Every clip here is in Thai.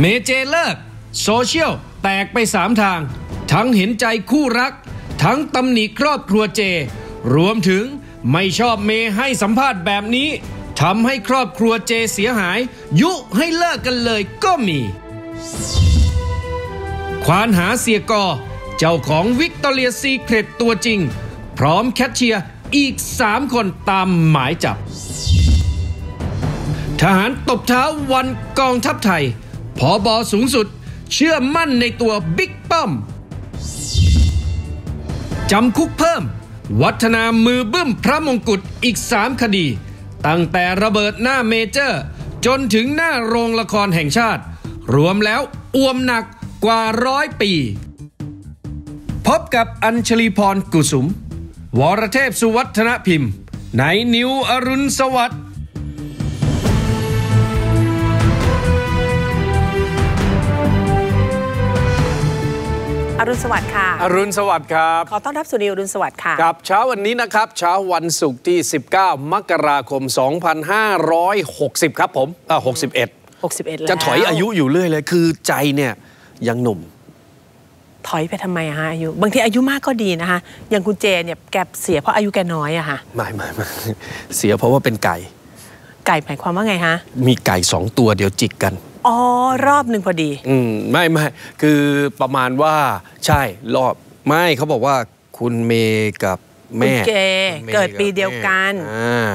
เมเจเลิก โซเชียล แตกไปสามทาง ทั้งเห็นใจคู่รัก ทั้งตำหนิครอบครัวเจ รวมถึงไม่ชอบเมย์ให้สัมภาษณ์แบบนี้ทำให้ครอบครัวเจเสียหาย ยุให้เลิกกันเลยก็มี ควานหาเสียกอ เจ้าของวิกตอเรียซีเครตตัวจริง พร้อมแคชเชียร์อีก 3 คนตามหมายจับ ทหารตบเท้าวันกองทัพไทย ผอบอสูงสุด เชื่อมั่นในตัวบิ๊กป้อม จำคุกเพิ่ม วัฒนามือบึ้มพระมงกุฎอีก 3 คดี ตั้งแต่ระเบิดหน้าเมเจอร์ จนถึงหน้าโรงละครแห่งชาติ รวมแล้วอ้วมหนักกว่าร้อยปี พบกับอัญชลีพรกุสุม วรเทพสุวัฒนพิมพ์ ในนิวอรุณสวัสดิ์ อรุณสวัสดิ์ค่ะ อรุณสวัสดิ์ครับ ขอต้อนรับสู่นิวอรุณสวัสดิ์ค่ะ ครับเช้าวันนี้นะครับ เช้าวันศุกร์ที่ 19 มกราคม 2560 ครับผมอ่า61 61 แล้ว จะถอยอายุอยู่เรื่อยเลย คือใจเนี่ยยังหนุ่ม ถอยไปทำไมอะฮะอายุ บางทีอายุมากก็ดีนะคะอย่างคุณเจเนี่ยแกเสียเพราะอายุแกน้อยอะค่ะ ไม่ไม่ไม่เสียเพราะว่าเป็นไก่ ไก่หมายความว่าไงฮะ มีไก่สองตัวเดี๋ยวจิกกัน อ๋อ รอบหนึ่งพอดี อืมไม่ไม่คือประมาณว่าใช่รอบไม่เขาบอกว่าคุณเมย์กับแม่คุณเกมย์เกิดปีเดียวกันแม่อ่า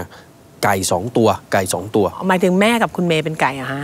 ไก่สองตัว ไก่สองตัวหมายถึงแม่กับคุณเมย์เป็นไก่อะฮะ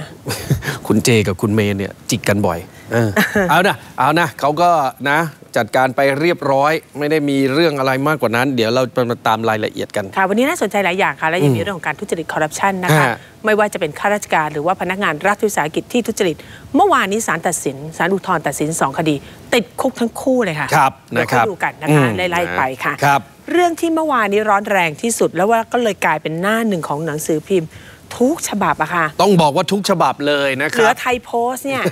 คุณเจกับคุณเมย์เนี่ยจิกกันบ่อย เออเอานะเอานะเขาก็นะ จัดการไปเรียบร้อย ไม่ได้มีเรื่องอะไรมากกว่านั้น เดี๋ยวเราจะมาตามรายละเอียดกันค่ะวันนี้น่าสนใจหลายอย่างค่ะ และยังมีอืมเรื่องของการทุจริตคอร์รัปชันนะคะฮะไม่ว่าจะเป็นข้าราชการหรือว่าพนักงานรัฐวิสาหกิจที่ทุจริต เมื่อวานนี้ศาลตัดสินศาลอุทธรณ์ตัดสิน 2 คดี ติดคุกทั้งคู่เลยค่ะครับเดี๋ยวนะครับค่อยดูกันนะคะอืมไล่ๆไปค่ะครับเรื่องที่เมื่อวานนี้ร้อนแรงที่สุดแล้วว่าก็เลยกลายเป็นหน้าหนึ่งของหนังสือพิมพ์ ทุกฉบับอะค่ะ ต้องบอกว่าทุกฉบับเลยนะคเหลืรัอบไทยโพสต์เนี่ย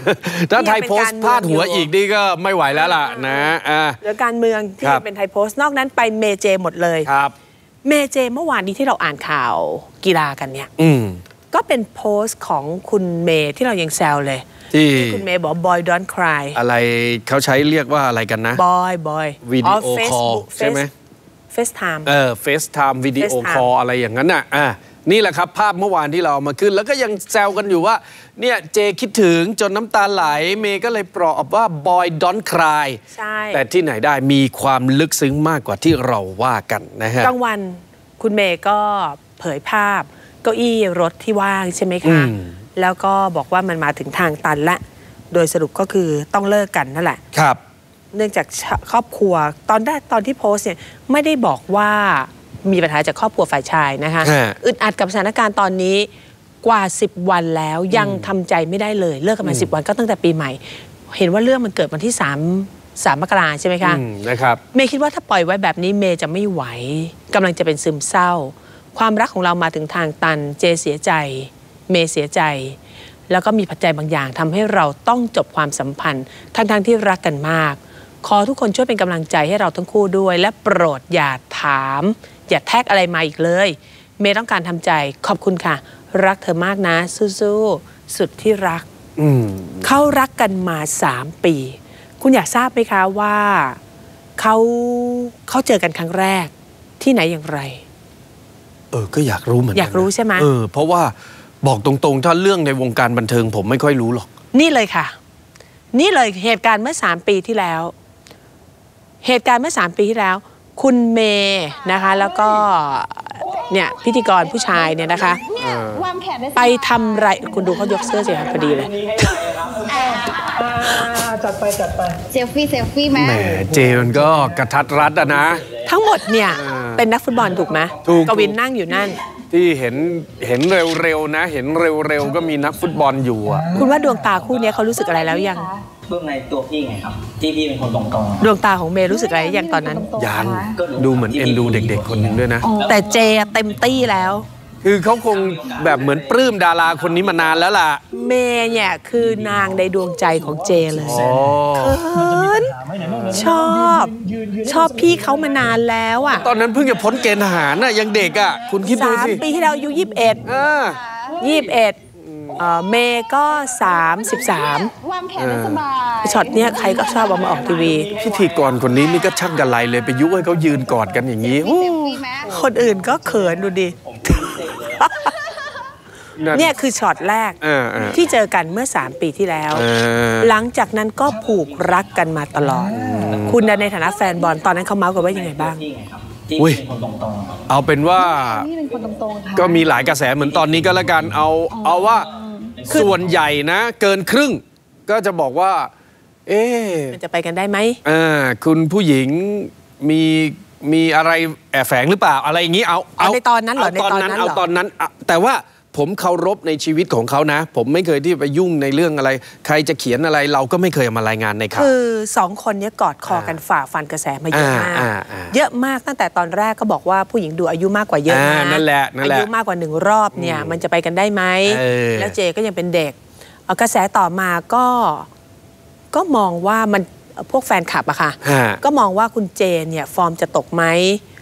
ถ้าไทยที่งโพเป็สนต์กรเมืพาองดหัวอีกนี่ก็ไม่ไหวแล้วล่ะนะอ่าเหลือการเมืองที่ครับเป็นไทยโพสต์นอกนั้นไปเมเจหมดเลยครับ เมเจเมื่อวานนี้ที่เราอ่านข่าวกีฬากันเนี่ยอืมก็เป็นโพสต์ของคุณเมย์ที่เรายังแซวเลยที่คุณเมย์บอก boy don't cry อะไรเขาใช้เรียกว่าอะไรกันนะ boy boy วิดีโอคอลใช่ไหมเฟซไทม์เออเฟซไทม์วิดีโอ FaceTime คอลอะไรอย่างนั้นน่ะอะ นี่แหละครับ ภาพเมื่อวานที่เราเอามาขึ้น แล้วก็ยังแซวกันอยู่ว่า เนี่ยเจคิดถึงจนน้ำตาไหล เมย์ก็เลยปลอบว่า boy don't cry ใช่แต่ที่ไหนได้มีความลึกซึ้งมากกว่าที่เราว่ากันนะฮะกลางวันคุณเมย์ก็เผยภาพเก้าอี้รถที่ว่างใช่ไหมคะอืมแล้วก็บอกว่ามันมาถึงทางตันละโดยสรุปก็คือต้องเลิกกันนั่นแหละครับ เนื่องจากครอบครัวตอนแรกตอนที่โพสต์เนี่ยไม่ได้บอกว่า มีปัญหาจากครอบครัวฝ่ายชายนะคะฮะอึดอัดกับสถานการณ์ตอนนี้กว่า 10 วันแล้วยังทำใจไม่ได้เลย เลิกกันมา10 วันก็ตั้งแต่ปีใหม่ เห็นว่าเรื่องมันเกิดวันที่ 3 3มกราใช่ไหมคะอืมนะครับเมย์คิดว่าถ้าปล่อยไว้แบบนี้เมย์จะไม่ไหวกำลังจะเป็นซึมเศร้า ความรักของเรามาถึงทางตันเจเสียใจ เมย์เสียใจ แล้วก็มีปัจจัยบางอย่างทำให้เราต้องจบความสัมพันธ์ ทั้งๆที่รักกันมาก ขอทุกคนช่วยเป็นกำลังใจให้เราทั้งคู่ด้วย และโปรดอย่าถาม อย่าแท็กอะไรมาอีกเลย เมย์ต้องการทำใจขอบคุณค่ะ รักเธอมากนะ สู้ๆสุดที่รักอืมเขารักกันมาสามปี คุณอยากทราบไหมคะว่าเขาเขาเจอกันครั้งแรกที่ไหนอย่างไร เออ ก็อยากรู้เหมือนกันอยากรู้ใช่ไหมเออเพราะว่าบอกตรงๆ ถ้าเรื่องในวงการบันเทิงผมไม่ค่อยรู้หรอก นี่เลยค่ะ นี่เลยเหตุการณ์เมื่อสามปีที่แล้ว เหตุการณ์เมื่อสามปีที่แล้ว คุณเมย์นะคะแล้วก็เนี่ยพิธีกรผู้ชายเนี่ยนะคะวางแผนได้ไปทำไรคุณดูเขายกเสื้อสิคะพอดีเลยเซลฟี่เซลฟี่ไหมแหมเจมันก็กระทัดรัดอะนะ ทั้งหมดเนี่ยอ่าเป็นนักฟุตบอลถูกไหมถูกกวินนั่งอยู่นั่น ที่เห็นเห็นเร็วๆนะ เห็นเร็วๆก็มีนักฟุตบอลอยู่อะคุณว่าดวงตาคู่เนี้ยเขารู้สึกอะไรแล้วยัง เบื้องในตัวพี่ไงครับที่พี่เป็นคนตรงๆดวงตาของเมย์รู้สึกอะไรยังตอนนั้น ยังดูเหมือนเอ็นดูเด็ก ๆ คนหนึ่งด้วยนะ แต่เจเต็มตี้แล้ว คือเขาคงแบบเหมือนปลื้มดาราคนนี้มานานแล้วล่ะเมย์เนี่ยคือนางในดวงใจของเจเลยอ๋อเขินชอบ ชอบพี่เขามานานแล้วอะตอนนั้นเพิ่งจะพ้นเกณฑ์ทหารน่ะยังเด็กอะคุณคิดดูสามสิปีที่แล้วอายุยี่สิบเอ็ดอ่ายี่สิบเอ็ด เอ่อเมย์ก็ 33วางแผนได้สบายช็อตเนี้ยใครก็ชอบเอามาออกทีวีพิธีกรคนนี้นี่ก็ช่างกระไรเลยไปยุให้เขายืนกอดกันอย่างนี้เซลฟี่ไหมคนอื่นก็เขินดูดิเนี่ยคือช็อตแรกเออเออที่เจอกันเมื่อ 3 ปีที่แล้วเออหลังจากนั้นก็ผูกรักกันมาตลอด คุณในฐานะแฟนบอลตอนนั้นเขาเมาส์กันว่ายังไงบ้างพี่ไงครับที่อุ้ยเป็นคนตรงๆครับเอาเป็นว่านี่เป็นคนตรงๆค่ะก็มีหลายกระแสเหมือนตอนนี้ก็แล้วกันเอาเอาว่า ส่วนใหญ่นะเกินครึ่ง ก็จะบอกว่า เอ๊ะมันจะไปกันได้ไหมอ่าคุณผู้หญิงมีมีอะไรแอบแฝงหรือเปล่าอะไรอย่างนี้เอาเอาในตอนนั้นเหรอเอาตอนนั้นในตอนนั้นเหรอเอาตอนนั้นอะแต่ว่า ผมเคารพในชีวิตของเขานะ ผมไม่เคยที่ไปยุ่งในเรื่องอะไร ใครจะเขียนอะไรเราก็ไม่เคยเอามารายงานในข่าวคือสองคนเนี้ยกอดคอกันฝ่าฟันกระแสมาเยอะมากอ่าอ่าอ่าเยอะมากตั้งแต่ตอนแรกก็บอกว่าผู้หญิงดูอายุมากกว่าเยอะอ่านะนั่นแหละนั่นแหละอายุมากกว่าหนึ่งรอบเนี่ยมันจะไปกันได้ไหมเออแล้วเจก็ยังเป็นเด็กเอากระแสต่อมาก็ก็มองว่ามันพวกแฟนคลับอะค่ะฮะก็มองว่าคุณเจนเนี่ยฟอร์มจะตกไหม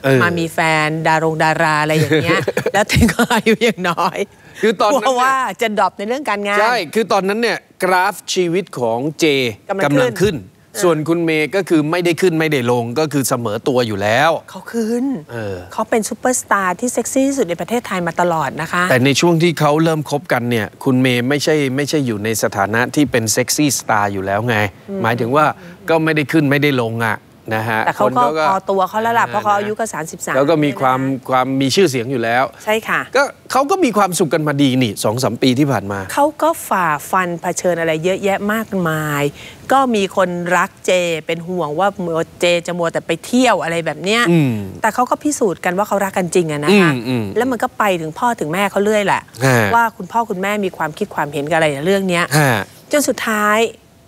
เออมามีแฟนดารงดาราอะไรอย่างเงี้ย แล้วถึงก็อายุยังน้อย คือตอนนั้นกลัวเนี่ยว่าจะดรอปในเรื่องการงาน ใช่ คือตอนนั้นเนี่ยกราฟชีวิตของเจกำลังขึ้นขึ้น ส่วนคุณเมย์ก็คือไม่ได้ขึ้นไม่ได้ลงก็คือเสมอตัวอยู่แล้ว เขาขึ้นเออ เขาเป็นซูเปอร์สตาร์ที่เซ็กซี่ที่สุดในประเทศไทยมาตลอดนะคะ แต่ในช่วงที่เขาเริ่มคบกันเนี่ย คุณเมย์ไม่ใช่ไม่ใช่อยู่ในสถานะที่เป็นเซ็กซี่สตาร์อยู่แล้วไง หมายถึงว่าก็ไม่ได้ขึ้นไม่ได้ลงอะ นะฮะแต่เขาคนก็พอตัวเขาแล้วล่ะเพราะเขาอายุก็ 33 แล้วก็มีความความมีชื่อเสียงอยู่แล้ว ใช่ค่ะ ก็เขาก็มีความสุขกันมาดีนี่สองสามปีที่ผ่านมา เขาก็ฝ่าฟันเผชิญอะไรเยอะแยะมากมาย ก็มีคนรักเจเป็นห่วงว่ามัวเจจะมัวแต่ไปเที่ยวอะไรแบบเนี้ยอืมแต่เขาก็พิสูจน์กันว่าเขารักกันจริงอะนะคะอืมอืมแล้วมันก็ไปถึงพ่อถึงแม่เขาเรื่อยแหละฮะว่าคุณพ่อคุณแม่มีความคิดความเห็นกับอะไรในเรื่องเนี้ยฮะจนสุดท้าย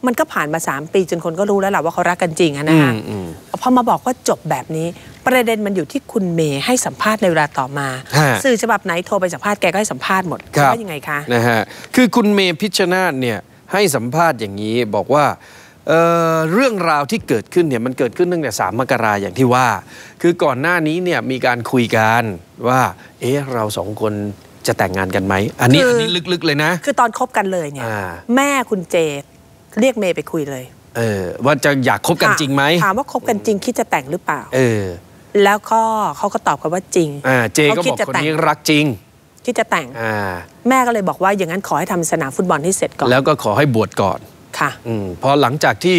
มันก็ผ่านมา 3 ปีจนคนก็รู้แล้วแหละว่าเขารักกันจริงอะนะคะอืมอืมพอมาบอกว่าจบแบบนี้ ประเด็นมันอยู่ที่คุณเมย์ให้สัมภาษณ์ในเวลาต่อมาฮะสื่อฉบับไหนโทรไปสัมภาษณ์แกก็ให้สัมภาษณ์หมดครับว่ายังไงคะนะฮะคือคุณเมพิชชนาธเนี่ยให้สัมภาษณ์อย่างนี้บอกว่าเอ่อเรื่องราวที่เกิดขึ้นเนี่ยมันเกิดขึ้นตั้งแต่ 3 มกราอย่างที่ว่า คือก่อนหน้านี้เนี่ยมีการคุยกันว่า เอ๊ะเราสองคนจะแต่งงานกันไหม อันนี้คืออัอันนี้ลึกๆเลยนะ คือตอนคบกันเลยเนี่ยอ่าแม่คุณเจ เรียกเมย์ไปคุยเลยเออว่าจะอยากคบกันจริงไหมถามว่าคบกันจริงคิดจะแต่งหรือเปล่า เออ แล้วก็เขาก็ตอบกันว่าจริงอ่าเจก็เขาคิดบอกจะคนแต่งนี้รักจริงคิดจะแต่งอ่าแม่ก็เลยบอกว่าอย่างนั้นขอให้ทำสนามฟุตบอลให้เสร็จก่อน แล้วก็ขอให้บวชก่อนค่ะอืมพอหลังจากที่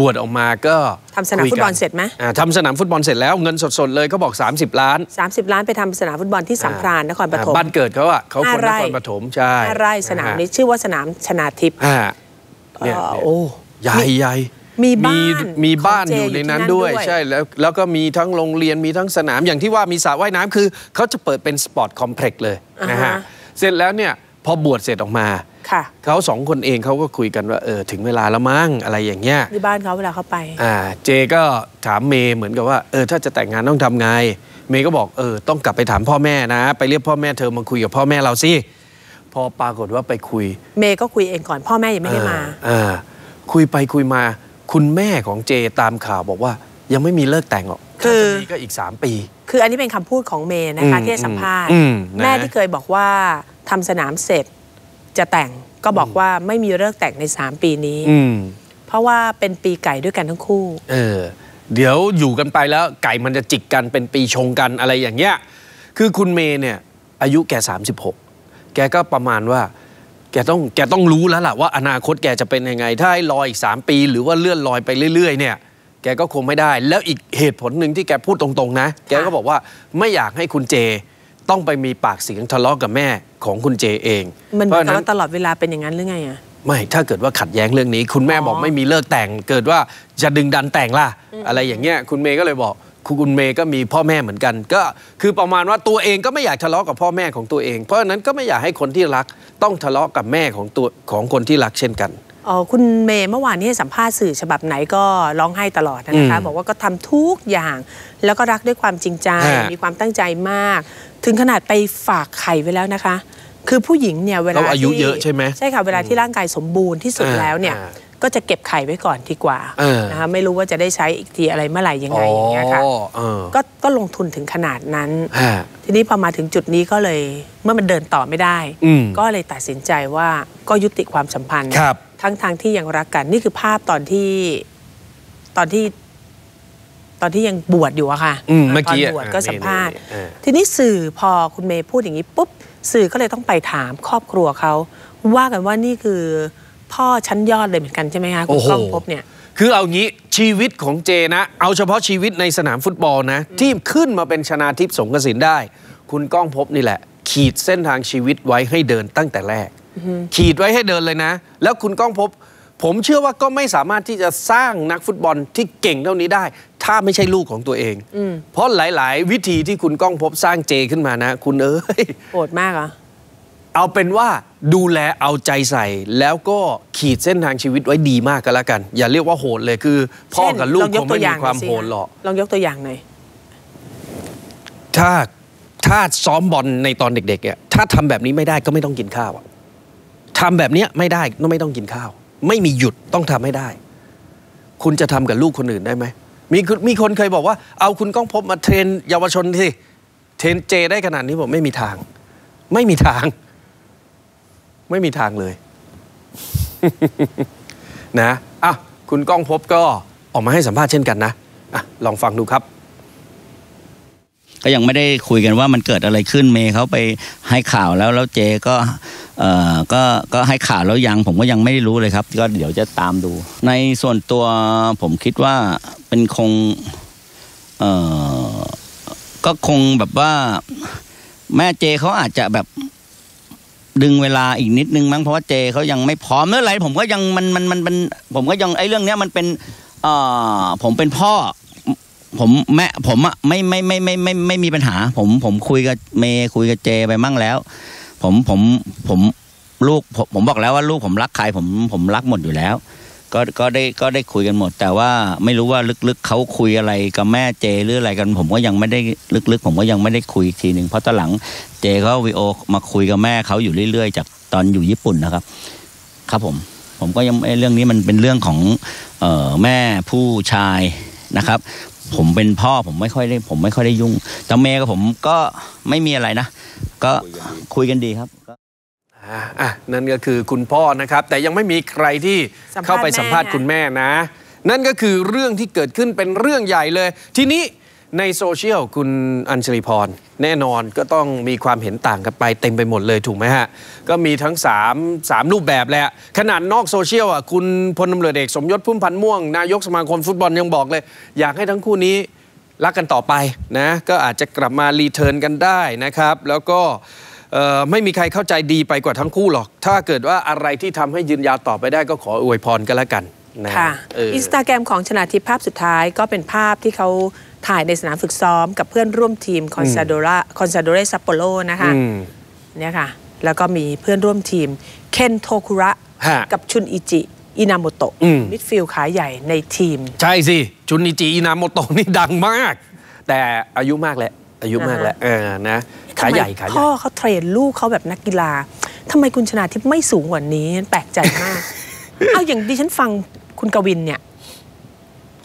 บวชออกมาก็ทำสนามคุยกัฟุตบอลเสร็จไหมอ่าทำสนามฟุตบอลเสร็จแล้วเงินสดๆเลยเขาบอก 30 ล้าน 30 ล้านไปทำสนามฟุตบอลที่สัมพรานนครปฐมอ่าบ้านเกิดเขาอะเขาคนห้านไร่ครปฐมใช่ห้าไร่สนามนี้ชื่อว่าสนามชนาทิพย์อ่า เนี่ยเอ่อเนี่ยโอ้ใหญ่ใหญ่มีบ้านมีบ้านของเจอยู่ในนั้นอยู่ที่นั่นด้วยด้วย ใช่แล้วแล้วก็มีทั้งโรงเรียนมีทั้งสนามอย่างที่ว่ามีสระว่ายน้ำคือเขาจะเปิดเป็นสปอร์ตคอมเพล็กซ์เลยนะฮะเสร็จแล้วเนี่ยพอบวชเสร็จออกมาค่ะเขาสองคนเองเขาก็คุยกันว่าเออถึงเวลาแล้วมั้งอะไรอย่างเงี้ยที่บ้านเขาเวลาเขาไปอ่าเจก็ถามเมย์เหมือนกับว่าเออถ้าจะแต่งงานต้องทำไง เมย์ก็บอกเออต้องกลับไปถามพ่อแม่นะ ไปเรียกพ่อแม่เธอมาคุยกับพ่อแม่เราสิ พอปรากฏว่าไปคุย เมย์ก็คุยเองก่อน พ่อแม่ยังไม่ได้มาอ่าคุยไปคุยมา คุณแม่ของเจตามข่าวบอกว่ายังไม่มีเลิกแต่งหรอกคือถ้าจะมีก็อีก 3 ปี คืออันนี้เป็นคำพูดของเมย์นะคะอืมที่ให้สัมภาษณ์อืมนะแม่ที่เคยบอกว่าทำสนามเสร็จจะแต่งก็บอกว่าไม่มีเลิกแต่งใน 3 ปีนี้อืมเพราะว่าเป็นปีไก่ด้วยกันทั้งคู่ เออ เดี๋ยวอยู่กันไปแล้วไก่มันจะจิกกันเป็นปีชงกันอะไรอย่างเงี้ย คือคุณเมย์เนี่ย อายุแก36 แกก็ประมาณว่า แกต้องแกต้องรู้แล้วล่ะว่าอนาคตแกจะเป็นยังไง ถ้าให้รออีก 3 ปี หรือว่าเลื่อนลอยไปเรื่อย ๆ เนี่ย แกก็คงไม่ได้ แล้วอีกเหตุผลหนึ่งที่แกพูดตรงๆนะ แกก็บอกว่าไม่อยากให้คุณเจต้องไปมีปากเสียงทะเลาะกับแม่ของคุณเจเอง มันเหเพมือราะนฉะกับนั้นว่าตลอดเวลาเป็นอย่างนั้นหรือไงอะไม่ ถ้าเกิดว่าขัดแย้งเรื่องนี้ คุณแม่อ๋อบอกไม่มีเลิกแต่ง เกิดว่าจะดึงดันแต่งล่ะ อะไรอย่างเงี้ย คุณเมย์ก็เลยบอก คุณคุณเมย์ก็มีพ่อแม่เหมือนกัน ก็คือประมาณว่าตัวเองก็ไม่อยากทะเลาะกับพ่อแม่ของตัวเอง เพราะฉะนั้นก็ไม่อยากให้คนที่รักต้องทะเลาะกับแม่ของตัวของคนที่รักเช่นกันอ๋อคุณเมย์เมื่อวานนี้ให้สัมภาษณ์สื่อฉบับไหนก็ร้องไห้ตลอดนะคะอืมบอกว่าก็ทำทุกอย่าง แล้วก็รักด้วยความจริงใจฮะมีความตั้งใจมาก ถึงขนาดไปฝากไข่ไว้แล้วนะคะ คือผู้หญิงเนี่ยเวลาเขาอายุที่เยอะใช่ไหมใช่ค่ะเวลาที่ร่างกายสมบูรณ์ที่สุดอ่าแล้วเนี่ยอ่า ก็จะเก็บไข่ไว้ก่อนดีกว่าเออนะคะไม่รู้ว่าจะได้ใช้อีกทีอะไรเมื่อไหร่ยังไงอย่างเงี้ยค่ะอ๋อเออก็ก็ลงทุนถึงขนาดนั้นฮะทีนี้พอมาถึงจุดนี้ก็เลยเมื่อมันเดินต่อไม่ได้อืมก็เลยตัดสินใจว่าก็ยุติความสัมพันธ์ครับทั้งทางที่ยังรักกันนี่คือภาพตอนที่ตอนที่ตอนที่ยังบวชอยู่อะค่ะอืมเมื่อกี้ตอะนบวชก็อ่าสัมภาษณ์นี่ๆๆเออทีนี้สื่อพอคุณเมย์พูดอย่างนี้ปุ๊บ สื่อก็เลยต้องไปถามครอบครัวเขาว่ากันว่านี่คือ พ่อชั้นยอดเลยเหมือนกันใช่ไหมคะคุณก้องพบเนี่ยคือเอางี้ชีวิตของเจนะ เอาเฉพาะชีวิตในสนามฟุตบอลนะ ที่ขึ้นมาเป็นชนาทิพย์สงกสินได้ คุณก้องพบนี่แหละ ขีดเส้นทางชีวิตไว้ให้เดินตั้งแต่แรก ขีดไว้ให้เดินเลยนะ แล้วคุณก้องพบ ผมเชื่อว่าก็ไม่สามารถที่จะสร้างนักฟุตบอลที่เก่งเท่านี้ได้ ถ้าไม่ใช่ลูกของตัวเองอืมเพราะหลาย ๆ วิธีที่คุณก้องพบสร้างเจขึ้นมานะ คุณเอ้ยโหดมากเหรอเอาเป็นว่า ดูแลเอาใจใส่ แล้วก็ขีดเส้นทางชีวิตไว้ดีมากก็แล้วกัน อย่าเรียกว่าโหดเลยคือ พ่อกับลูกเช่นคงไม่มีความโหดหรอกลองยกตัวอย่างหน่อยถ้าถ้าซ้อมบอลในตอนเด็กๆเนี่ยถ้าทำแบบนี้ไม่ได้ก็ไม่ต้องกินข้าวอะทำแบบเนี้ยไม่ได้ก็ไม่ต้องกินข้าว ไม่มีหยุดต้องทำให้ได้ คุณจะทำกับลูกคนอื่นได้ไหมมีคุณมีคนเคยบอกว่า เอาคุณก้องพบมาเทรนเยาวชนสิเทรนเจได้ขนาดนี้ผมไม่มีทาง ไม่มีทาง ไม่มีทางเลย นะอะคุณก้องพบก็ออกมาให้สัมภาษณ์เช่นกันนะอะลองฟังดูครับ ก็ยังไม่ได้คุยกันว่ามันเกิดอะไรขึ้นเมย์เขาไปให้ข่าวแล้วแล้วเจก็เอ่อก็ก็ให้ข่าวแล้วยังผมก็ยังไม่รู้เลยครับ ก็เดี๋ยวจะตามดู ในส่วนตัวผมคิดว่าเป็นคงเอ่อก็คงแบบว่า แม่เจเขาอาจจะแบบ ดึงเวลาอีกนิดนึงมั้งเพราะว่าเจเขายังไม่พร้อมเมื่อไรผมก็ยังมันมันมันมันผมก็ยังไอ้เรื่องเนี้ยมันเป็นเอ่อผมเป็นพ่อ ผมแม่ผมอะไม่ไม่ไม่ไม่ไม่ไม่มีปัญหา ผมผมคุยกับเมย์คุยกับเจไปมั่งแล้ว ผมผมผมลูกผมผมบอกแล้วว่าลูกผมรักใครผมผมรักหมดอยู่แล้ว ก็ก็ได้ก็ได้คุยกันหมด แต่ว่าไม่รู้ว่าลึกๆเขาคุยอะไรกับแม่เจหรืออะไรกัน ผมก็ยังไม่ได้ลึกๆ ผมก็ยังไม่ได้คุยอีกทีหนึ่งเพราะตอนหลัง เจเขาวีโอมาคุยกับแม่เขาอยู่เรื่อยๆ จากตอนอยู่ญี่ปุ่นนะครับ ครับผม ผมก็ยังไอ้เรื่องนี้มันเป็นเรื่องของเอ่อแม่ผู้ชายนะครับ ผมเป็นพ่อผมไม่ค่อยได้ ผมไม่ค่อยได้ยุ่งแต่เมย์กับผมก็ไม่มีอะไรนะ ก็คุยกันดีครับอะอะนั่นก็คือคุณพ่อนะครับ แต่ยังไม่มีใครที่สัมภาษณ์เข้าไปสัมภาษณ์แม่คุณแม่นะ นั่นก็คือเรื่องที่เกิดขึ้นเป็นเรื่องใหญ่เลย ทีนี้ ในโซเชียลคุณอัญชลีพร แน่นอนก็ต้องมีความเห็นต่างกันไปเต็มไปหมดเลยถูกไหมฮะ ก็มีทั้ง 3 3 รูปแบบแหละขนาดนอกโซเชียลอะคุณพลตำรวจเอกสมยศพุ่มพันธ์ม่วง นายกสมาคมฟุตบอลยังบอกเลย อยากให้ทั้งคู่นี้รักกันต่อไปนะก็อาจจะกลับมารีเทิร์นกันได้นะครับ แล้วก็เอ่อไม่มีใครเข้าใจดีไปกว่าทั้งคู่หรอก ถ้าเกิดว่าอะไรที่ทำให้ยืนยาวต่อไปได้ก็ขออวยพรกันแล้วกันนะค่ะเอออินสตาแกรมของชนาทิพย์ภาพสุดท้ายก็เป็นภาพที่เขา ถ่ายในสนามฝึกซ้อมกับเพื่อนร่วมทีมคอนซาโดราคอนซาโดเรซัปโปโรนะคะอืมเนี่ยค่ะ แล้วก็มีเพื่อนร่วมทีมเคนโทคุระฮะกับชุนอิจิอินาโมโตะอืมมิดฟิลด์ขาใหญ่ในทีม ใช่สิจุนิจิอินาโมโตะนี่ดังมาก แต่อายุมากแล้วอายุมากแล้วเออนะขาใหญ่ขาใหญ่พ่อเขาเทรนลูกเขาแบบนักกีฬาทำไมคุณชนาทิพย์ไม่สูงกว่านี้แปลกใจมาก เอาอย่างดิฉันฟังคุณกวินเนี่ย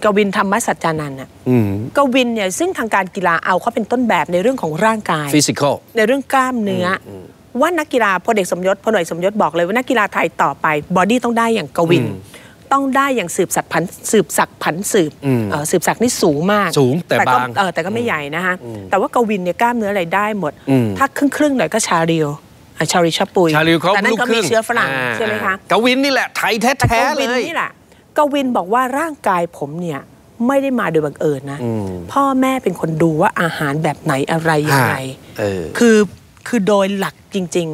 กวินธรรมสัจจานันท์น่ะอืมกวินเนี่ยซึ่งทางการกีฬาเอาเขาเป็นต้นแบบในเรื่องของร่างกายฟิสิกอลในเรื่องกล้ามเนื้ออว่านักกีฬาพลเอกสมยศพลเอกสมยศบอกเลยว่านักกีฬาไทยต่อไปบอดี้ต้องได้อย่างกวินอืมต้องได้อย่างสืบสักดิ์พันสืบสักดิ์พันสืบอืมเอ่อสืบสักดิ์นี่สูงมากสูงแต่ก็บางเออแต่ก็ไม่ใหญ่นะคะแต่ว่ากวินเนี่ยกล้ามเนื้ออะไรได้หมดอืมถ้าครึ่งครึ่งๆหน่อยก็ชาเรียวอะชาริชาปุยชาลิวเขาแต่นั่ลูนกก็คมีรึ่งเชื้อฝรั่งาใช่ไหมคะกวินนี่แหละไทยแต่แท้กๆเลวินยนี่แหละ กวินบอกว่าร่างกายผมเนี่ยไม่ได้มาโดยบังเอิญนะอืมพ่อแม่เป็นคนดูว่าอาหารแบบไหนอะไรยังไงเออคือคือโดยหลักจริง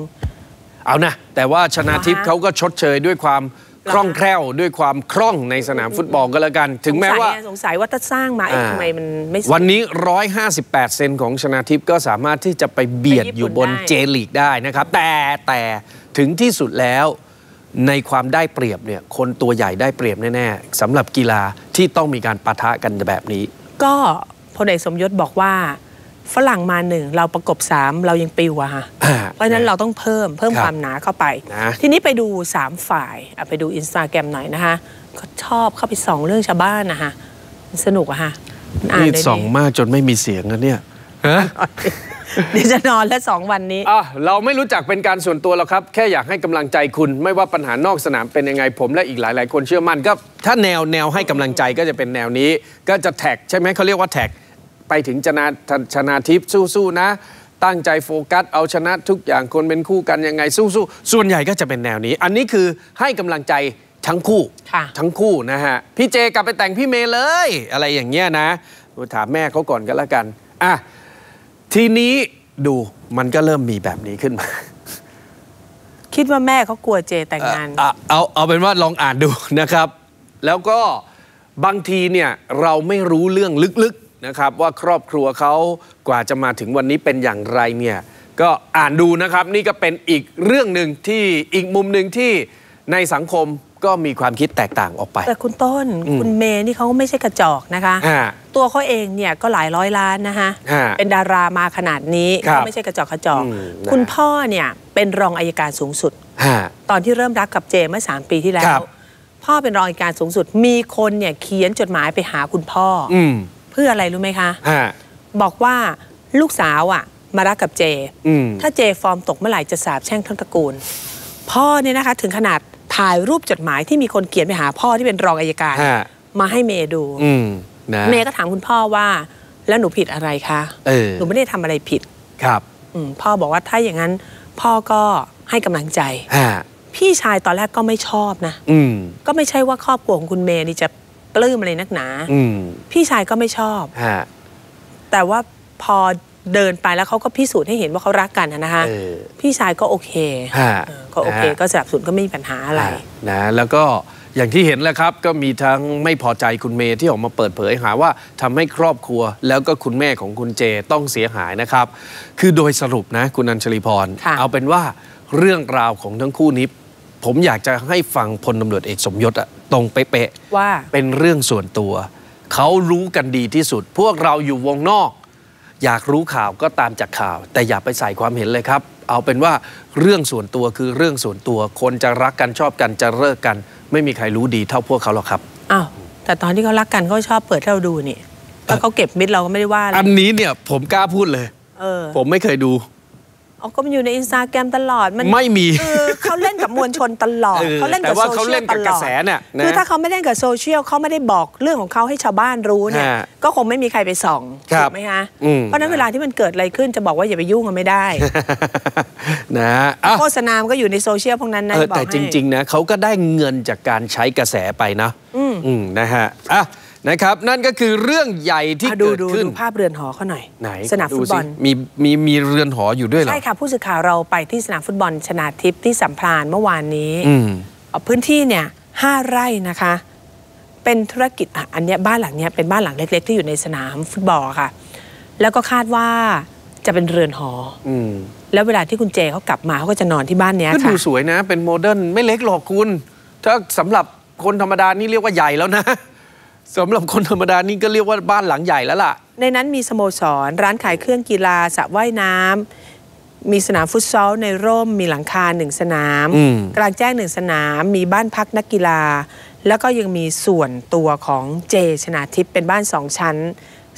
เอานะ แต่ว่าชนะทิพย์เหรอฮะเขาก็ชดเชยด้วยความเหรอคล่องแคล่วด้วยความคล่องในสนามฟุตบอลก็แล้วกันๆถึงแม้ว่าสงสัยอะสงสัยว่าถ้าสร้างมาเอ๊ะอ่าทำไมมันไม่สุดวันนี้ 158 เซนของชนะทิพย์ก็สามารถที่จะไปเบียดไปญี่ปุ่นอยู่บนได้เจลีกได้นะครับ แต่แต่ถึงที่สุดแล้ว ในความได้เปรียบเนี่ยคนตัวใหญ่ได้เปรียบแน่ๆสำหรับกีฬาที่ต้องมีการปะทะกันแบบนี้ ก็พลเอกสมยศบอกว่า ฝรั่งมาหนึ่งเราประกบสามเรายังปิวอะฮะอ่าเพราะฉะนั้นเราต้องเพิ่มเพิ่มครับความหนาเข้าไปนะทีนี้ไปดู3ฝ่ายอะไปดูอินสตาแกรมหน่อยนะคะก็ชอบเข้าไปส่องเรื่องชาวบ้านนะคะมันสนุกอะฮะมันอ่านนี่ได้ส่องดีมากจนไม่มีเสียงแล้วเนี่ยฮะ เดี๋ยวจะนอนแล้วสองวันนี้อะเราไม่รู้จักเป็นการส่วนตัวหรอกครับ แค่อยากให้กำลังใจคุณ ไม่ว่าปัญหานอกสนามเป็นยังไงผมและอีกหลาย ๆ คนเชื่อมั่นก็ถ้าแนวแนวให้กำลังใจก็จะเป็นแนวนี้ ก็จะแท็กใช่ไหมเขาเรียกว่าแท็กไปถึงชนะชนะทิพย์สู้ๆนะ ตั้งใจโฟกัส เอาชนะทุกอย่างคนเป็นคู่กันยังไงสู้ๆส่วนใหญ่ก็จะเป็นแนวนี้ อันนี้คือให้กำลังใจทั้งคู่ค่ะ ทั้งคู่นะฮะ พี่เจกลับไปแต่งพี่เมย์เลย อะไรอย่างเงี้ยนะถามแม่เขาก่อนก็แล้วกัน อะ ทีนี้ดูมันก็เริ่มมีแบบนี้ขึ้นมา คิดว่าแม่เขากลัวเจแต่งงานเอ่อเอาเอาเป็นว่าลองอ่านดูนะครับ แล้วก็บางทีเนี่ยเราไม่รู้เรื่องลึกๆนะครับ ว่าครอบครัวเขากว่าจะมาถึงวันนี้เป็นอย่างไรเนี่ยก็อ่านดูนะครับนี่ก็เป็นอีกเรื่องหนึ่งที่อีกมุมหนึ่งที่ในสังคม ก็มีความคิดแตกต่างออกไป แต่คุณต้นอืมคุณเมย์นี่เขาก็ไม่ใช่กระจอกนะคะฮะตัวเขาเองเนี่ยก็หลายร้อยล้านนะคะฮะเป็นดารามาขนาดนี้ครับก็ไม่ใช่กระจอกกระจอกอืมนะคุณพ่อเนี่ยเป็นรองอายการสูงสุดฮะตอนที่เริ่มรักกับเจเมื่อ 3 ปีที่แล้ครัวบพ่อเป็นรองอัยการสูงสุด มีคนเนี่ยเขียนจดหมายไปหาคุณพ่อออืมเพื่ออะไรรู้ไหมคะฮะบอกว่าลูกสาวอะ มารักกับเจอืมถ้าเจฟอร์มตกเมื่อไหร่จะสาบแช่งทั้งตระกูล พ่อเนี่ยนะคะถึงขนาด ถ่ายรูปจดหมายที่มีคนเขียนไปหาพ่อที่เป็นรองอายการ ฮะ มาให้เมย์ดู อืมนะเมย์ก็ถามคุณพ่อว่า แล้วหนูผิดอะไรคะเออหนูไม่ได้ทำอะไรผิดครับอมพ่อบอกว่าถ้าอย่างนั้น พ่อก็ให้กำลังใจ ฮะพี่ชายตอนแรกก็ไม่ชอบนะ อืมก็ไม่ใช่ว่าครอบครัวของคุณเมย์นี่จะปลื้มอะไรนักหนา อืมพี่ชายก็ไม่ชอบ ฮะแต่ว่าพอ เดินไปแล้วเขาก็พิสูจน์ให้เห็นว่าเขารักกันนะนะคะเออพี่ชายก็โอเคฮะเออก็โอเคนะฮะก็สนับสนุนก็ไม่มีปัญหาอะไรนะแล้วก็อย่างที่เห็นแหล้วครับก็มีทั้งไม่พอใจคุณเมย์ที่ออกมาเปิดเผยหาว่าทำให้ครอบครัว แล้วก็คุณแม่ของคุณเจต้องเสียหายนะครับ คือโดยสรุปนะคุณอัญชลีพรค่ะเอาเป็นว่าเรื่องราวของทั้งคู่นี้ ผมอยากจะให้ฟังพลตำรวจเอกสมยศอะตรงเป๊ะๆว่าเป็นเรื่องส่วนตัว เขารู้กันดีที่สุด พวกเราอยู่วงนอก อยากรู้ข่าวก็ตามจากข่าว แต่อย่าไปใส่ความเห็นเลยครับ เอาเป็นว่าเรื่องส่วนตัวคือเรื่องส่วนตัว คนจะรักกันชอบกันจะเลิกกัน ไม่มีใครรู้ดีเท่าพวกเขาหรอกครับอ้าวแต่ตอนที่เขารักกันเขาชอบเปิดให้เราดูนี่ถ้าเขาเก็บมิดเราก็ไม่ได้ว่าอะไรอันนี้เนี่ยผมกล้าพูดเลย เออ ผมไม่เคยดู เอาก็มันอยู่ในอินสตาแกรมตลอดมันไม่มีเออเขาเล่นกับมวลชนตลอดเออเขาเล่นแต่กับว่าโซเขาเชียเล่ลนตกับลกระอดแสเนี่ยนะคือถ้าเขาไม่เล่นกับโซเชียลเขาไม่ได้บอกเรื่องของเขาให้ชาวบ้านรู้เนี่ยฮะก็คงไม่มีใครไปส่องครับถูกไหมคะอืมเพราะฉะนั้นเวลาที่มันเกิดอะไรขึ้นจะบอกว่าอย่าไปยุ่งกันไม่ได้นะอะโฆษณามันก็อยู่ในโซเชียลพวกนั้นนะเออบอกแต่ให้จริง ๆ นะเขาก็ได้เงินจากการใช้กระแสไปนะอืมอืมนะฮะอะ นะครับนั่นก็คือเรื่องใหญ่ที่อะดูเกิดดูขึ้นดูภาพเรือนหอเขาหน่อยไหนสนามฟุตบอลดูสิมีมีมีเรือนหออยู่ด้วยเหรอใช่ค่ะผู้สื่อข่าวเราไปที่สนามฟุตบอลชนาทิพย์ที่สัมพรานเมื่อวานนี้อืมเอาพื้นที่เนี่ยห้าไร่นะคะ เป็นธุรกิจอะอันเนี้ยบ้านหลังเนี้ยเป็นบ้านหลังเล็ก ๆ ที่อยู่ในสนามฟุตบอลค่ะ แล้วก็คาดว่าจะเป็นเรือนหออืมแล้วเวลาที่คุณเจเขากลับมาเขาก็จะนอนที่บ้านเนี้ยก็ค่ะดูสวยนะ เป็นโมเดิร์นไม่เล็กหรอกคุณ ถ้าสำหรับคนธรรมดานี่เรียกว่าใหญ่แล้วนะ สำหรับคนธรรมดานี่ก็เรียกว่าบ้านหลังใหญ่แล้วล่ะ ในนั้นมีสโมสร ร้านขายเครื่องกีฬาสระว่ายน้ำมีสนามฟุตซอลในร่ม มีหลังคาหนึ่งสนามอืมกลางแจ้งหนึ่งสนาม มีบ้านพักนักกีฬา แล้วก็ยังมีส่วนตัวของเจชนาทิพย์เป็นบ้านสองชั้น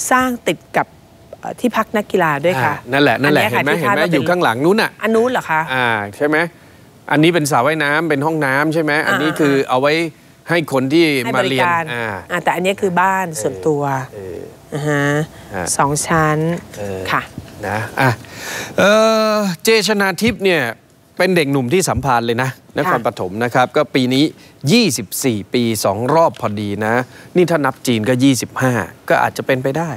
สร้างติดกับเอ่อที่พักนักกีฬาด้วยค่ะอ่านั่นแหละนั่นแหละอัเห็นไหมค่ะเห็นไหมที่คดว่อยู่ข้างหลังนู้นอะอันนู้นเหรอคะอ่าใช่ไหมอันนี้เป็นสระว่ายน้ำเป็นห้องน้ำใช่ไหมอันนี้อ่าคือเอาไว้ ให้คนที่ให้มาบริเรียนการอ่าอ่าแต่อันนี้คือบ้านส่วนตัวเอออ่าฮะฮะสองชั้นเออค่ะนะอะเออเจชนาทิพย์เนี่ยเป็นเด็กหนุ่มที่สัมพันธ์เลยนะนครปฐมนะครับ ก็ปีนี้ 24 ปี 2 รอบพอดีนะ นี่ถ้านับจีนก็ 25 ก็อาจจะเป็นไปได้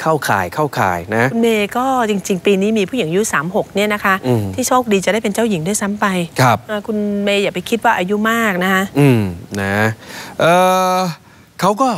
เข้าข่ายเข้าข่ายนะคุณเมย์ก็จริง ๆ ปีนี้มีผู้หญิงอายุ 36 เนี่ยนะคะอืมที่โชคดีจะได้เป็นเจ้าหญิงด้วยซ้ำไปครับอ่าคุณเมย์อย่าไปคิดว่าอายุมากนะคะอืมนะเออเขาก็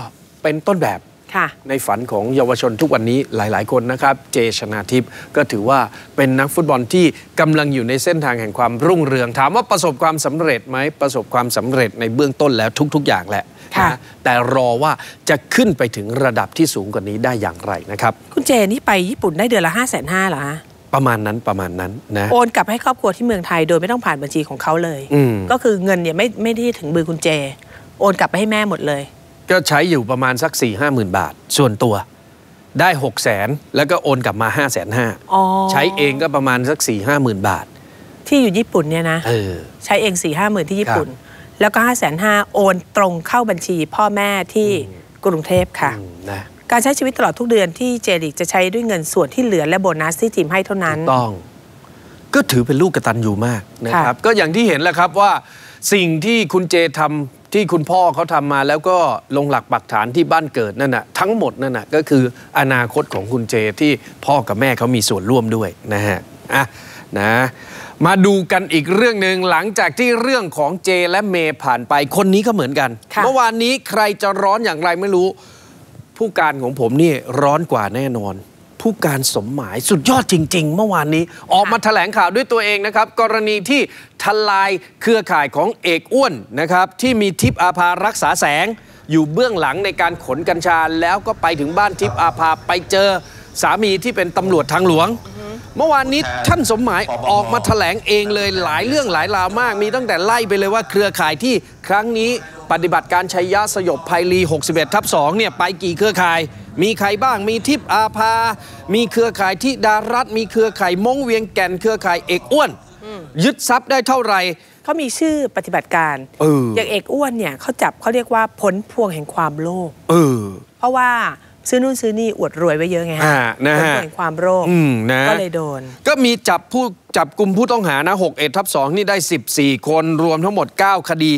เป็นต้นแบบค่ะในฝันของเยาวชนทุกวันนี้หลาย ๆ คนนะครับ เจชนาทิพย์ก็ถือว่าเป็นนักฟุตบอลที่กำลังอยู่ในเส้นทางแห่งความรุ่งเรือง ถามว่าประสบความสำเร็จไหมประสบความสำเร็จในเบื้องต้นแล้วทุก ๆ อย่างแหละ ค่ะนะแต่รอว่าจะขึ้นไปถึงระดับที่สูงกว่านี้ได้อย่างไรนะครับ คุณเจนี่ไปญี่ปุ่นได้เดือนละ5้าแสนห้าเหรอฮะประมาณนั้นประมาณนั้นนะโอนกลับให้ครอบครัวที่เมืองไทยโดยไม่ต้องผ่านบัญชีของเขาเลย อืมก็คือเงินเนี่ยไม่ไม่ได้ถึงมือคุณเจ โอนกลับไปให้แม่หมดเลย ก็ใช้อยู่ประมาณสัก4ี่ห้าหมื่นบาท ส่วนตัว ได้6 0แสนแล้วก็โอนกลับมา5้าแสนห้าอ๋อใช้เองก็ประมาณสัก4ี่ห้าหมื่นบาทที่อยู่ญี่ปุ่นเนี่ยนะ เออ ใช้เอง4ี่ห้าหมื่นที่ญี่ปุ่น แล้วก็5้าแสนห้าโอนตรงเข้าบัญชีพ่อแม่ที่กรุงเทพค่ะอืมนะการใช้ชีวิตตลอดทุกเดือนที่เจริกจะใช้ด้วยเงินส่วนที่เหลือและโบนัสที่ทีมให้เท่านั้นต้อง ก็ถือเป็นลูกกระตันยูมากนะครับ ก็อย่างที่เห็นแหละครับว่าสิ่งที่คุณเจทำที่คุณพ่อเขาทำมาแล้วก็ลงหลักปักฐานที่บ้านเกิดนั่นน่ะทั้งหมดนั่นน่ะก็คืออนาคตของคุณเจที่พ่อกับแม่เขามีส่วนร่วมด้วยนะฮะอะ นะมาดูกันอีกเรื่องหนึ่งหลังจากที่เรื่องของเจและเมย์ผ่านไปคนนี้ก็เหมือนกันค่ะเมื่อวานนี้ใครจะร้อนอย่างไรไม่รู้ ผู้การของผมนี่ร้อนกว่าแน่นอน ผู้การสมหมายสุดยอดจริง ๆ เมื่อวานนี้ออกมาแถลงข่าวด้วยตัวเองนะครับ กรณีที่ทลายเครือข่ายของเอกอ้วนนะครับที่มีทิพย์อาภารักษาแสง อยู่เบื้องหลังในการขนกัญชาแล้วก็ไปถึงบ้านทิพย์อาภาไปเจอ สามีที่เป็นตำรวจทางหลวง เมื่อวานนี้ท่านสมหมายออกมาแถลงเองเลยหลายเรื่องหลายราวมาก มีตั้งแต่ไล่ไปเลยว่าเครือข่ายที่ครั้งนี้ปฏิบัติการชัยยะสยบภัยรี 61 ทับ2เนี่ยไปกี่เครือข่าย มีใครบ้างมีทิพย์อาภา มีเครือข่ายที่ดารัฐมีเครือข่ายมงเวียงแก่นเครือข่ายเอกอ้วน ยึดทรัพย์ได้เท่าไหร่เขามีชื่อปฏิบัติการเอออย่างเอกอ้วนเนี่ยเขาจับเขาเรียกว่าผลพวงแห่งความโลภเออเพราะว่า ซื้อนู่นซื้อนี่อวดรวยไว้เยอะไงฮะอ่านะผลฮะพวงแห่งความโลภอืมนะก็เลยโดน ก็มีจับผู้จับกลุ่มผู้ต้องหานะ6เอ็ดทับ2นี่ได้ 14 คนรวมทั้งหมด 9 คดี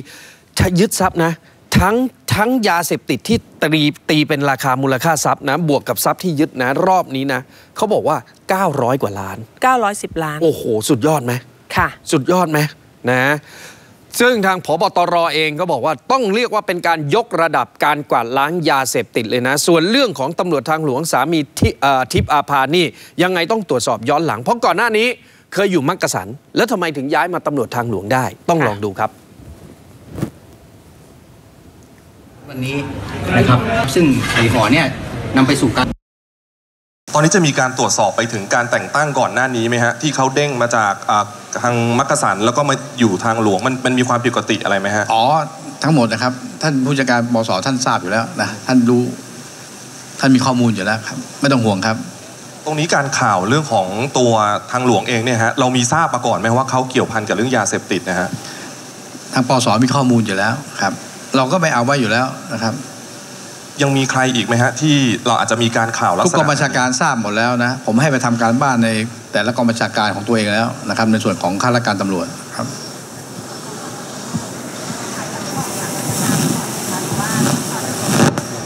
ถ้ายึดทรัพย์นะทั้งทั้งยาเสพติดที่ตีตีเป็นราคามูลค่าทรัพย์นะ บวกกับทรัพย์ที่ยึดนะ รอบนี้นะเขาบอกว่า 900 กว่าล้าน 910 ล้าน โอ้โห สุดยอดไหมค่ะ สุดยอดไหมนะ ซึ่งทางพบตรเองก็บอกว่าต้องเรียกว่าเป็นการยกระดับการกวาดล้างยาเสพติดเลยนะ ส่วนเรื่องของตำรวจทางหลวงสามีทิพอาภานี่ ยังไงต้องตรวจสอบย้อนหลัง เพราะก่อนหน้านี้เคยอยู่มักกะสัน แล้วทำไมถึงย้ายมาตำรวจทางหลวงได้ ต้องลองดูครับ วันนี้นะครับซึ่งไอหอเนี่ยนำไปสู่การ ตอนนี้จะมีการตรวจสอบไปถึงการแต่งตั้งก่อนหน้านี้ไหมฮะที่เขาเด้งมาจากอ่าทางมักกะสันแล้วก็มาอยู่ทางหลวงมันมันมีความผิดปกติอะไรไหมฮะ อ๋อทั้งหมดนะครับ ท่านผู้จัดการบสท่านทราบอยู่แล้วนะท่านรู้ ท่านมีข้อมูลอยู่แล้วครับ ไม่ต้องห่วงครับ ตรงนี้การข่าวเรื่องของตัวทางหลวงเองเนี่ยฮะเรามีทราบมาก่อนไหมว่าเขาเกี่ยวพันกับเรื่องยาเสพติดนะฮะ ทางปสมีข้อมูลอยู่แล้วครับ เราก็ไม่เอาไว้อยู่แล้วนะครับ ยังมีใครอีกไหมฮะที่เราอาจจะมีการข่าวลักทุกษณะกองบัญชาการทราบหมดแล้วนะ ผมให้ไปทำการบ้านในแต่ละกองบัญชาการของตัวเองแล้วนะครับ ในส่วนของข้าราชการตำรวจครับ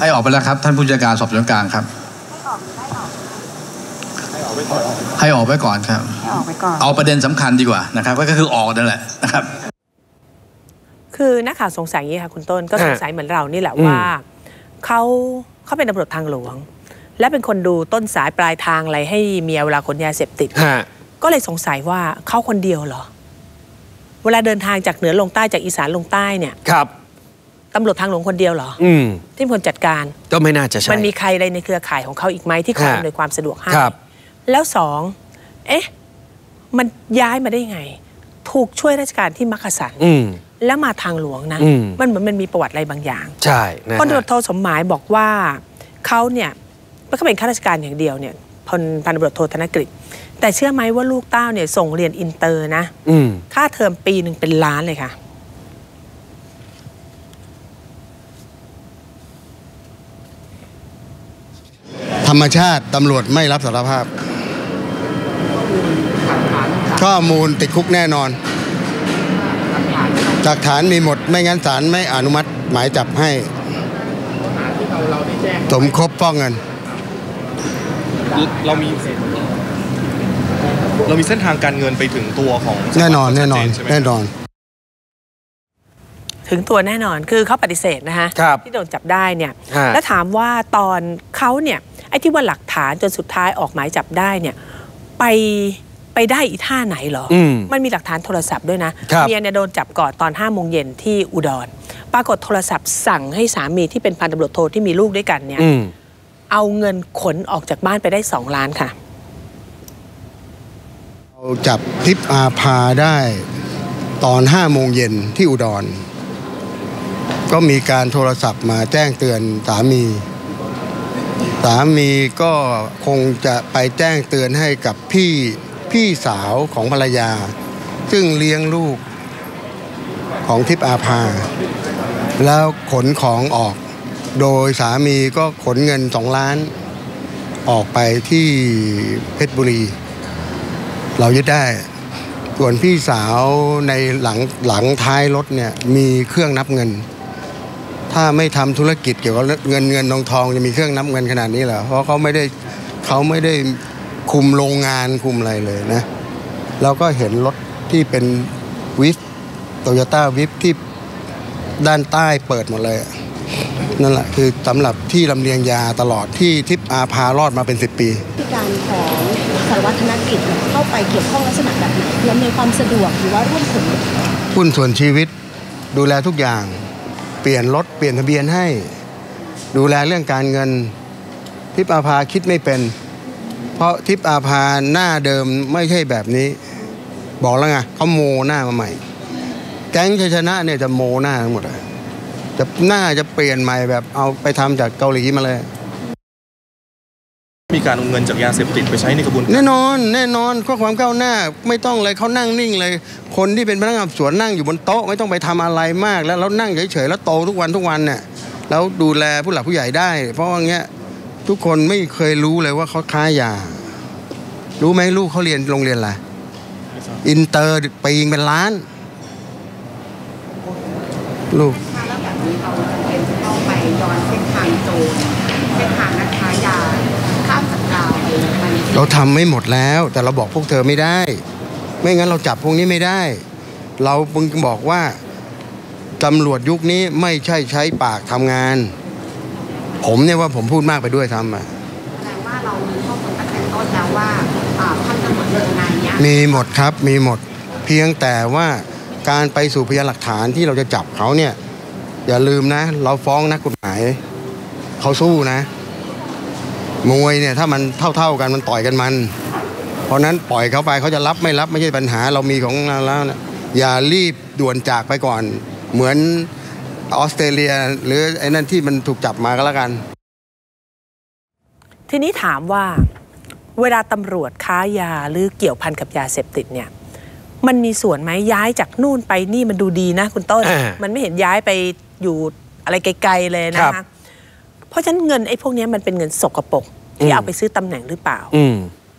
ให้ออกไปแล้วครับ ท่านผู้จัดการสอบสวนกลางครับ ให้ออกไปก่อนครับออกไปก่อนเอาประเด็นสำคัญดีกว่านะครับ ก็คือออกนั่นแหละนะครับ คือนักข่าวสงสัยอย่างนี้ค่ะคุณต้นก็ฮะสงสัยเหมือนเรานี่แหละอืมว่า เขาเขาเป็นตำรวจทางหลวง และเป็นคนดูต้นสายปลายทางอะไรให้เมียเวลาขนยาเสพติดฮะก็เลยสงสัยว่าเขาคนเดียวเหรอ เวลาเดินทางจากเหนือลงใต้จากอีสานลงใต้เนี่ยครับตำรวจทางหลวงคนเดียวเหรออืมที่เป็นคนจัดการ ก็ไม่น่าจะใช่ มันมีใครอะไรในเครือข่ายของเขาอีกไหมที่คอยฮะอำนวยความสะดวกให้ครับแล้วสองเอ๊ะ มันย้ายมาได้ยังไง ถูกช่วยราชการที่มักกะสันอืม แล้วมาทางหลวงนะอืมมันเหมือนมันมีประวัติอะไรบางอย่าง ใช่นะพลตำรวฮะจโทสมหมายบอกว่าเขาเนี่ยไม่ก็เป็นข้าราชการอย่างเดียวเนี่ยพลพันตำรวจโทธนกฤษแต่เชื่อไหมว่าลูกเต้าเนี่ยส่งเรียนอินเตอร์นะอืมค่าเทอมปีหนึ่งเป็นล้านเลยค่ะธรรมชาติตำรวจไม่รับสารภาพ ข้อมูลติดคุกแน่นอน หลักฐานมีหมดไม่งั้นศาลไม่อนุมัติหมายจับให้สมครบป้องเงินเรามีเรามีเส้นทางการเงินไปถึงตัวของแน่นอนแน่นอนใช่ไหมแน่นอน ถึงตัวแน่นอนคือเขาปฏิเสธนะคะครับที่โดนจับได้เนี่ยฮะแล้วถามว่าตอนเขาเนี่ยไอ้ที่ว่าหลักฐานจนสุดท้ายออกหมายจับได้เนี่ยไป ไปได้อีท่าไหนเหรออมมันมีหลักฐานโทรศัพท์ด้วยนะครับเมียเนี่ยโดนจับก่อนตอน5้าโมงเย็นที่อุดร ปรากฏโทรศัพท์สั่งให้สามีที่เป็นพันตำรวจโทที่มีลูกด้วยกันเนี่ยอืมเอาเงินขนออกจากบ้านไปได้2ล้านค่ะ เราจับทิปอาพาได้ตอนห้าโมงเย็นที่อุดร ก็มีการโทรศัพท์มาแจ้งเตือนสามีสามีก็คงจะไปแจ้งเตือนให้กับพี่ พี่สาวของภรรยา ซึ่งเลี้ยงลูกของทิพอาภา แล้วขนของออก โดยสามีก็ขนเงินสองล้าน ออกไปที่เพชรบุรี เรายึดได้ ส่วนพี่สาวในหลังหลังท้ายรถเนี่ยมีเครื่องนับเงิน ถ้าไม่ทำธุรกิจเกี่ยวกับเงินเงินทองทองจะมีเครื่องนับเงินขนาดนี้เหรอเพราะเขาไม่ได้เขาไม่ได้ คุมโรงงานคุมอะไรเลยนะแล้วก็เห็นรถที่เป็นวิฟโตโยต้าวิฟที่ด้านใต้เปิดหมดเลย นั่นแหละคือสำหรับที่ลำเลียงยาตลอดที่ทิพอาพารอดมาเป็น 10 ปีที่การของสารวัตรธนกิจเข้าไปเกี่ยวข้องลักษณะแบบไหนและในความสะดวกหรือว่าร่วมขนหุ้นส่วนชีวิตดูแลทุกอย่าง เปลี่ยนรถเปลี่ยนทะเบียนให้ ดูแลเรื่องการเงินทิพอาภาคิดไม่เป็น ราะทิพย์อาภาหน้าเดิมไม่ใช่แบบนี้ บอกแล้วไงเขาโมหน้ามาใหม่ แก๊งชัยชนะเนี่ยจะโมหน้าทั้งหมดอะจะหน้าจะเปลี่ยนใหม่แบบเอาไปทำจากเกาหลีมาเลย มีการเอาเงินจากยาเสพติดไปใช้ในกระบวนการแน่นอน แน่นอนข้อความก้าวหน้าไม่ต้องเลยเขานั่งนิ่งเลย คนที่เป็นพนักงานสอบสวนนั่งอยู่บนโต๊ะไม่ต้องไปทำอะไรมาก แล้วแล้วนั่งเฉยๆแล้วโตทุกวันทุกวันเนี่ยแล้วดูแลผู้หลักผู้ใหญ่ได้ เพราะว่าเงี้ย ทุกคนไม่เคยรู้เลยว่าเขาค้ายา รู้ไหมลูกเขาเรียนโรงเรียนอะไรอินเตอร์ปีงเป็นล้าน ลูกแล้วแบบนี้เราจำเป็นจะต้องไปย้อนเส้นทางโจรเส้นทางนักค้ายาข้ามสกาวไปมันเราทำไม่หมดแล้ว แต่เราบอกพวกเธอไม่ได้ ไม่งั้นเราจับพวกนี้ไม่ได้ เราเพิ่งบอกว่าตำรวจยุคนี้ไม่ใช่ใช้ปากทำงาน ผมเนี่ยว่าผมพูดมากไปด้วยทำอะแสดงว่าเรามีข้อมูลตั้งแต่ต้นแล้วว่าอ่าท่านตำรวจเรือนนายเนี้ยมีหมดครับมีหมด เพียงแต่ว่าการไปสู่พยานหลักฐานที่เราจะจับเขาเนี่ยอย่าลืมนะ เราฟ้องนักกฎหมายเขาสู้นะ มวยเนี่ยถ้ามันเท่าๆกันมันต่อยกันมัน เพราะนั้นปล่อยเขาไปเขาจะรับไม่รับไม่ใช่ปัญหาเรามีของเราแล้วนะอย่ารีบด่วนจากไปก่อนเหมือน ออสเตรเลีย หรือไอ้นั่นที่มันถูกจับมาก็แล้วกัน ทีนี้ถามว่าเวลาตำรวจค้ายาหรือเกี่ยวพันกับยาเสพติดเนี่ยมันมีส่วนไหมย้ายจากนู่นไปนี่มันดูดีนะ คุณต้นอ่ามันไม่เห็นย้ายไปอยู่อะไรไกลๆเลยนะครัคะบเพราะฉะนั้นเงินไอ้พวกเนี้ยมันเป็นเงินสกปรกอืที่มเอาไปซื้อตำแหน่งหรือเปล่าอืม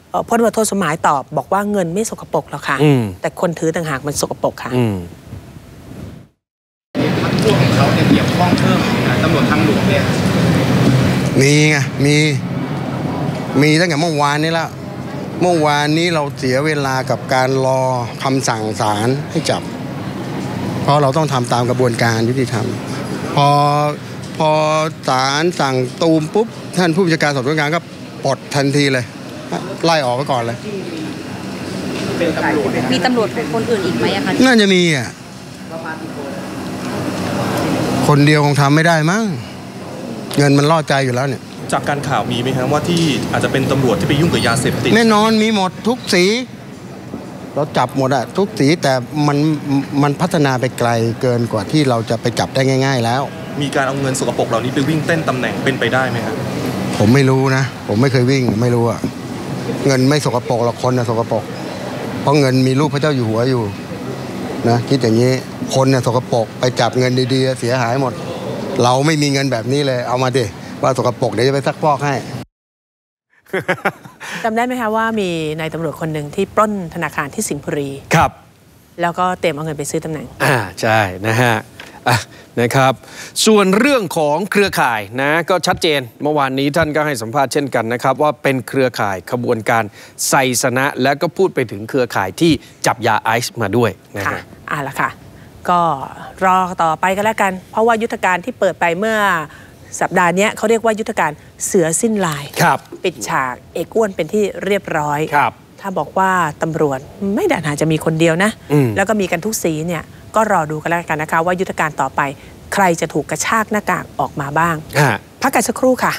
เอ่อพลตำรวจโทสมหมายตอบบอกว่าเงินไม่สกปรกหรอกค่ะอืมแต่คนถือต่างหากมันสกปรกค่ะอืม พวกของเขาเนี่ยเกี่ยวข้องเพิ่มตำรวจทางหลวงเนี่ยมีไงมีมีตั้งแต่เมื่อวานนี้แล้วเมื่อวานนี้เราเสียเวลากับการรอคำสั่งศาลให้จับ เพราะเราต้องทำตามกระบวนการยุติธรรม พอพอศาลสั่งตูมปุ๊บ ท่านผู้บัญชาการสอบสวนกลางก็ปลดทันทีเลย ไล่ออกไปก่อนเลยมีตำรวจคนอื่นอีกไหมอะคะน่าจะมีอะคน เดียวคงทำไม่ได้มั้งเงินมันล่อใจอยู่แล้วเนี่ย จากการข่าวมีไหมครับว่าที่อาจจะเป็นตำรวจที่ไปยุ่งกับยาเสพติดแน่นอนมีหมดทุกสีเราจับหมดอะทุกสีแต่มันมันพัฒนาไปไกลเกินกว่าที่เราจะไปจับได้ง่าย ๆ แล้ว มีการเอาเงินสกปรกเหล่านี้ไปวิ่งเต้นตำแหน่งเป็นไปได้ไหมครับผมไม่รู้นะ ผมไม่เคยวิ่งไม่รู้อะเงินไม่สกปรกหรอกคนนะสกปรกเพราะเงินมีรูปพระเจ้าอยู่หัวอยู่นะคิดอย่างนี้ คนเนี่ยสกปรกไปจับเงินดีๆ เสียหายหมด เราไม่มีเงินแบบนี้เลย เอามาดิว่าสกปรกเดี๋ยวจะไปซักฟอกให้จำได้ไหมคะว่ามีนายตำรวจคนหนึ่งที่ปล้นธนาคารที่สิงห์บุรี ครับ แล้วก็เตรียมเอาเงินไปซื้อตำแหน่ง อ่าใช่นะฮะอะนะครับ ส่วนเรื่องของเครือข่ายนะก็ชัดเจนเมื่อวานนี้ท่านก็ให้สัมภาษณ์เช่นกันนะครับ ว่าเป็นเครือข่ายขบวนการไซสนะ และก็พูดไปถึงเครือข่ายที่จับยาไอซ์มาด้วยนะค่ะฮะ อ่าละค่ะ ก็รอต่อไปก็แล้วกัน เพราะว่ายุทธการที่เปิดไปเมื่อสัปดาห์เนี้ยเขาเรียกว่ายุทธการเสือสิ้นลายครับปิดฉากเอกอ้วนเป็นที่เรียบร้อยครับถ้าบอกว่าตำรวจไม่ได้อาจจะมีคนเดียวนะอืมแล้วก็มีกันทุกสีเนี่ยก็รอดูกันแล้วกันนะคะ ว่ายุทธการต่อไป ใครจะถูกกระชากหน้ากากออกมาบ้างฮะพักกันสักครู่ค่ะ